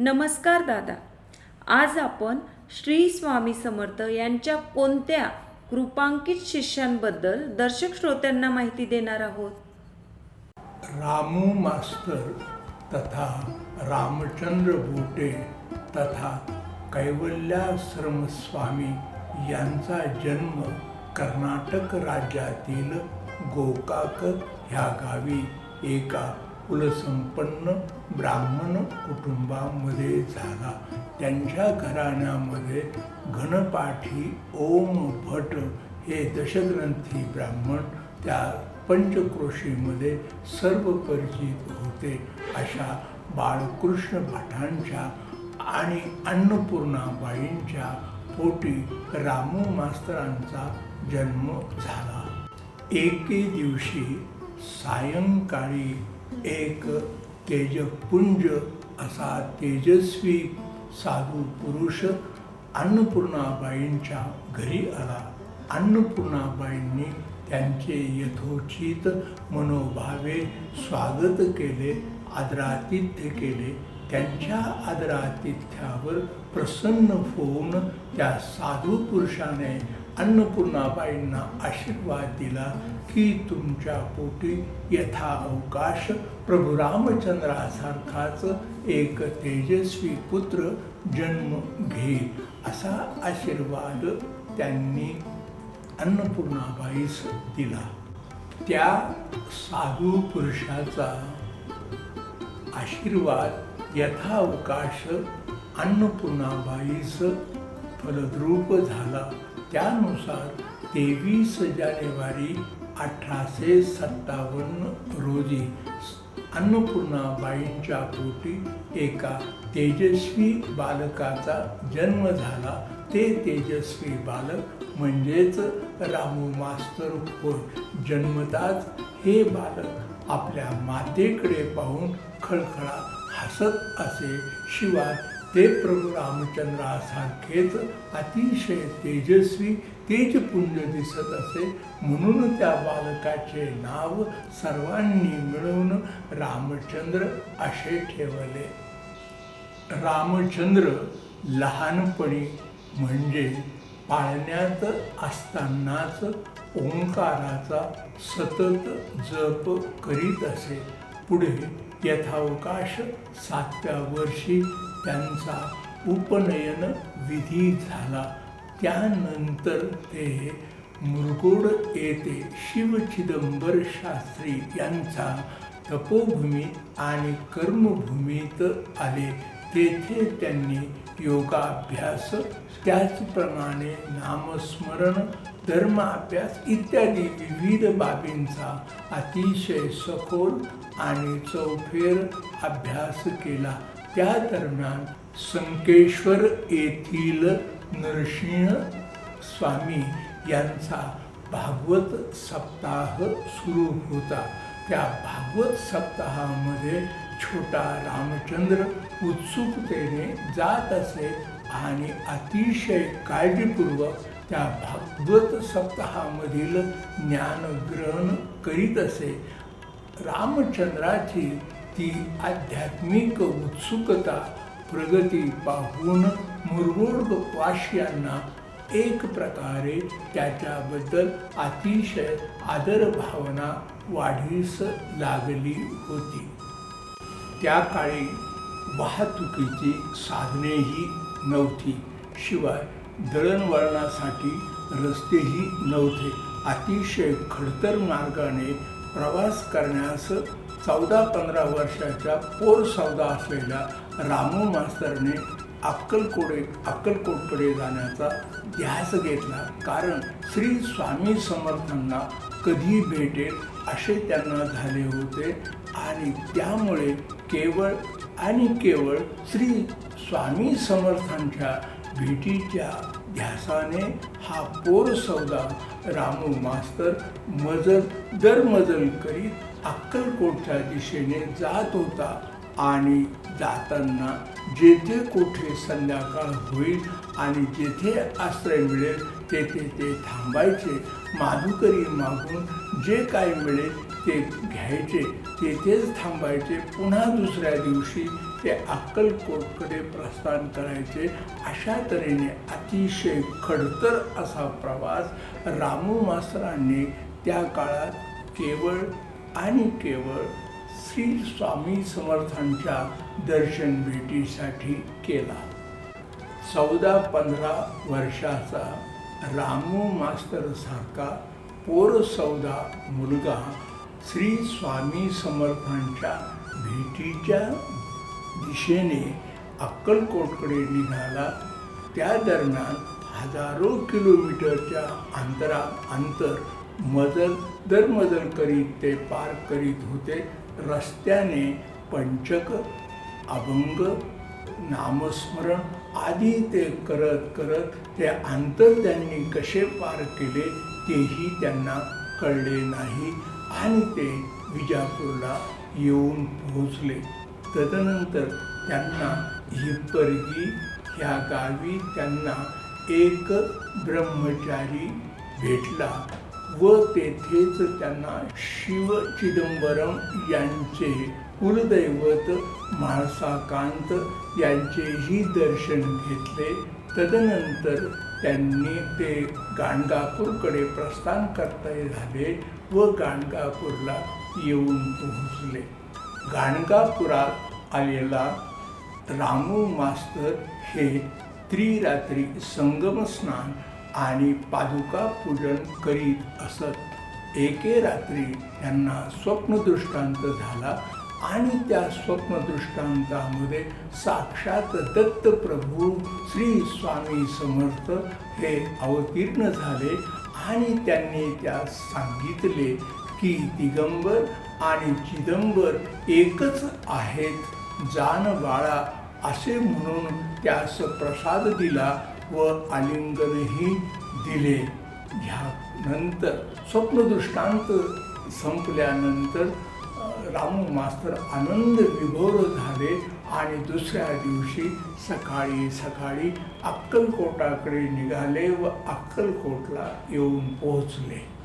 नमस्कार दादा. आज आपण श्री स्वामी समर्थ यांच्या कोणत्या कृपांकित शिष्यांबद्दल दर्शक श्रोत्यांना माहिती देणार आहोत? रामू मास्तर तथा रामचंद्र बोटे तथा कैवल्याश्रम स्वामी यांचा जन्म कर्नाटक राज्यातील गोकाक ह्या गावी एका कुलसंपन्न ब्राह्मण कुटुंबामध्ये झाला. त्यांच्या घराण्यामध्ये घनपाठी ओम भट हे दशग्रंथी ब्राह्मण त्या पंचक्रोशीमध्ये सर्व परिचित होते. अशा बाळकृष्ण भटांच्या आणि अन्नपूर्णाबाईंच्या पोटी रामू मास्तरांचा जन्म झाला. एके दिवशी सायंकाळी एक तेजपुंज असा तेजस्वी साधू पुरुष अन्नपूर्णाबाईंच्या घरी आला. अन्नपूर्णाबाईंनी त्यांचे यथोचित मनोभावे स्वागत केले आदरातिथ्य केले. त्यांच्या आदरातिथ्यावर प्रसन्न होऊन त्या साधू पुरुषाने अन्नपूर्णाबाईंना आशीर्वाद दिला की तुमच्या पोटी यथा अवकाश प्रभू रामचंद्रासारखाच एक तेजस्वी पुत्र जन्म घेईल. असा आशीर्वाद त्यांनी अन्नपूर्णाबाईस दिला. त्या साधू पुरुषाचा आशीर्वाद यथावकाश अन्नपूर्णाबाईस फलद्रूप झाला. त्यानुसार तेवीस जानेवारी अठराशे सत्तावन्न रोजी अन्नपूर्णाबाईंच्या पोटी एका तेजस्वी बालकाचा जन्म झाला. ते तेजस्वी बालक म्हणजेच रामू मास्तर होय. जन्मताच हे बालक आपल्या मातेकडे पाहून खळखळा हसत असे शिवाय ते प्रभू रामचंद्रासारखेच अतिशय तेजस्वी तेजपुंज दिसत असे. म्हणून त्या बालकाचे नाव सर्वांनी मिळवून रामचंद्र असे ठेवले. रामचंद्र लहानपणी म्हणजे पाळण्यात असतानाच ओंकाराचा सतत जप करीत असे. पुढे यथावकाश सातव्या वर्षी त्यांचा उपनयन विधी झाला. त्यानंतर ते मुरगोड येथे शिवचिदंबर शास्त्री यांचा तपोभूमी आणि कर्मभूमीत आले. तेथे त्यांनी योगाभ्यास त्याचप्रमाणे नामस्मरण धर्माभ्यास इत्यादी विविध बाबींचा अतिशय सखोल आणि चौफेर अभ्यास केला. त्या दरम्यान संकेश्वर येथील नरसिंह स्वामी यांचा भागवत सप्ताह सुरू होता. त्या भागवत सप्ताहामध्ये छोटा रामचंद्र उत्सुकतेने जात असे आणि अतिशय काळजीपूर्वक त्या भागवत सप्ताहामधील ज्ञानग्रहण करीत असे. रामचंद्राची ती आध्यात्मिक उत्सुकता प्रगती पाहून मुरगोड वाशियांना एक प्रकारे त्याच्याबद्दल अतिशय आदर भावना वाढीस लागली होती. त्या काळी वाहतुकीची साधनेही नव्हती. शिवाय दळणवळणासाठी रस्तेही नव्हते. अतिशय खडतर मार्गाने प्रवास करण्यास चौदा पंधरा वर्षाच्या पोर सौदा असलेल्या रामू मास्तरने अक्कलकोडे अक्कलकोटकडे जाण्याचा ध्यास घेतला. कारण श्री स्वामी समर्थांना कधी भेटेल असे त्यांना झाले होते आणि त्यामुळे केवळ आणि केवळ श्री स्वामी समर्थांच्या भेटीच्या ध्यासाने हा पोर सौदा रामू मास्तर मजल दरमजल करीत अक्कलकोटच्या दिशेने जात होता. आणि जाताना जेथे कुठे संध्याकाळ होईल आणि जेथे आश्रय मिळेल तेथे ते थांबायचे. माधुकरी मागून जे काय मिळेल ते घ्यायचे. तेथेच थांबायचे. पुन्हा दुसऱ्या दिवशी ते अक्कलकोटकडे प्रस्थान करायचे. अशा तऱ्हेने अतिशय खडतर असा प्रवास रामू मास्तरांनी त्या काळात केवळ आणि केवळ श्री स्वामी समर्थांच्या दर्शन भेटीसाठी केला. चौदा पंधरा वर्षाचा रामू मास्तर सारखा पोर सौदा मुलगा श्री स्वामी समर्थांच्या भेटीच्या दिशेने अक्कलकोटकडे निघाला. त्या दरम्यान हजारो किलोमीटरच्या अंतरा अंतर मजल दर मजल करीत ते पार करीत होते. रस्त्याने पंचक अभंग नामस्मरण आदी ते करत करत ते अंतर त्यांनी कसे पार केले तेही त्यांना कळले नाही आणि ते विजापूरला येऊन पोहोचले. तदनंतर त्यांना हिपरगी ह्या गावी त्यांना एक ब्रह्मचारी भेटला. व तेथेच त्यांना शिव चिदंबरम यांचे कुलदैवत म्हाळसाकांत यांचेही दर्शन घेतले. तदनंतर त्यांनी ते गाणगापूरकडे प्रस्थान करता झाले व गाणगापूरला येऊन पोहोचले. गाणगापुरात आलेला रामू मास्तर हे त्रिरात्री संगम स्नान आणि पादुका पूजन करीत असत. एके रात्री त्यांना स्वप्नदृष्टांत झाला आणि त्या स्वप्नदृष्टांतामध्ये साक्षात दत्त प्रभू श्री स्वामी समर्थ हे अवतीर्ण झाले आणि त्यांनी त्यास सांगितले की दिगंबर आणि चिदंबर एकच आहेत. जान बाळा असे म्हणून त्यास प्रसाद दिला व आलिंगनही दिले. ह्यानंतर स्वप्नदृष्टांत संपल्यानंतर रामू मास्तर आनंद विभोर झाले आणि दुसऱ्या दिवशी सकाळी सकाळी अक्कलकोटाकडे निघाले व अक्कलकोटला येऊन पोहोचले.